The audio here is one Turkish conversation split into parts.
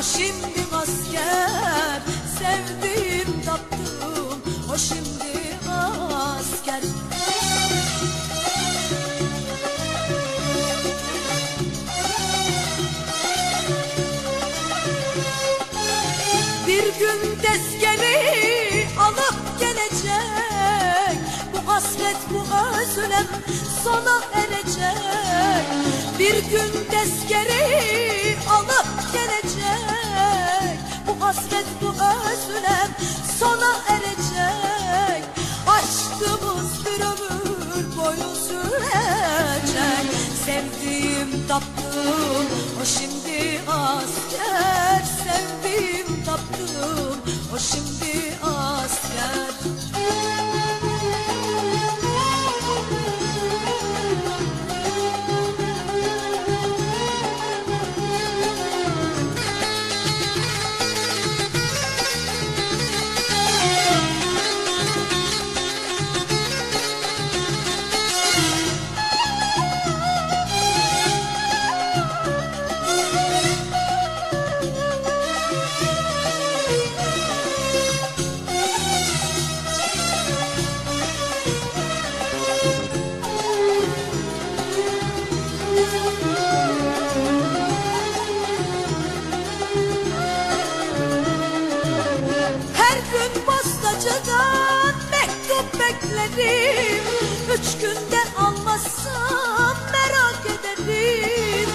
o şimdi asker Sevdim taptım o şimdi asker. Bir gün tezkeri alıp gelecek. Bu hasret bu özlem sona erecek. Bir gün tezkeri hasret bu özlem sona erecek. Aşkımız bir ömür boyu sürecek. Sevdiğim taptım o şimdi asker Her gün postacıdan mektup beklerim Üç günde almazsam merak ederim.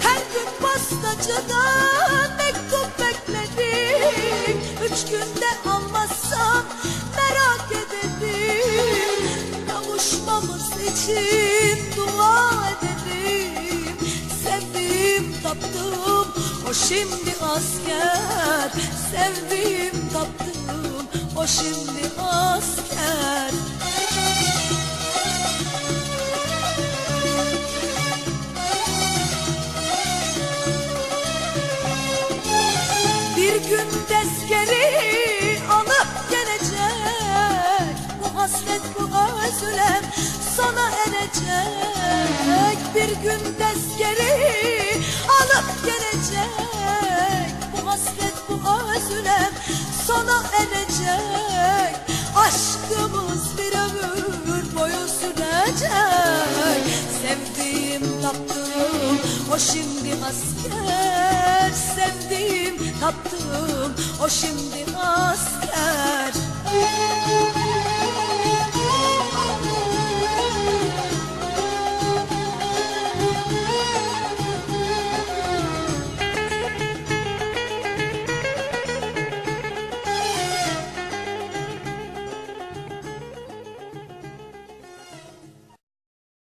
Her gün postacıdan mektup beklerim Üç günde almazsam merak ederim. Kavuşmamız için şimdi asker Sevdiğim taptım o şimdi asker. Bir gün tezkeri hasret bu özlem sona erecek. Bir gün tezkeri alıp gelecek. Bu hasret bu özlem sona erecek. Aşkımız bir ömür boyu sürecek. Sevdiğim taptım o şimdi asker. Sevdiğim taptım o şimdi asker